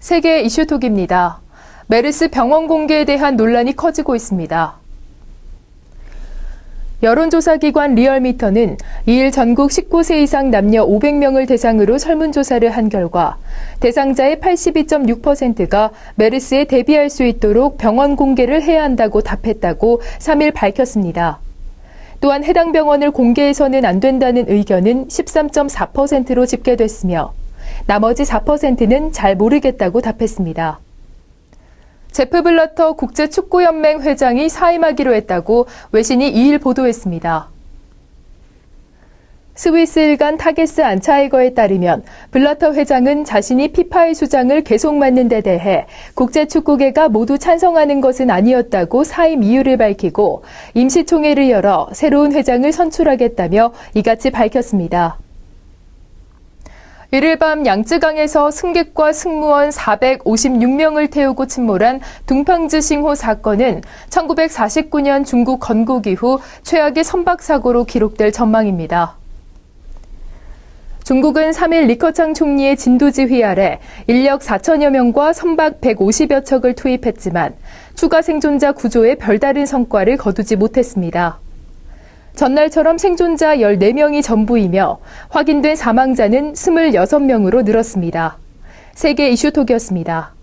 세계 이슈톡입니다. 메르스 병원 공개에 대한 논란이 커지고 있습니다. 여론조사기관 리얼미터는 2일 전국 19세 이상 남녀 500명을 대상으로 설문조사를 한 결과 대상자의 82.6%가 메르스에 대비할 수 있도록 병원 공개를 해야 한다고 답했다고 3일 밝혔습니다. 또한 해당 병원을 공개해서는 안 된다는 의견은 13.4%로 집계됐으며 나머지 4%는 잘 모르겠다고 답했습니다. 제프 블러터 국제축구연맹 회장이 사임하기로 했다고 외신이 2일 보도했습니다. 스위스 일간 타게스 안차이거에 따르면 블러터 회장은 자신이 피파의 수장을 계속 맡는 데 대해 국제축구계가 모두 찬성하는 것은 아니었다고 사임 이유를 밝히고 임시총회를 열어 새로운 회장을 선출하겠다며 이같이 밝혔습니다. 이를 밤 양쯔강에서 승객과 승무원 456명을 태우고 침몰한 둥팡즈싱호 사건은 1949년 중국 건국 이후 최악의 선박 사고로 기록될 전망입니다. 중국은 3일 리커창 총리의 진두지휘 아래 인력 4천여 명과 선박 150여 척을 투입했지만 추가 생존자 구조에 별다른 성과를 거두지 못했습니다. 전날처럼 생존자 14명이 전부이며 확인된 사망자는 26명으로 늘었습니다. 세계 이슈톡이었습니다.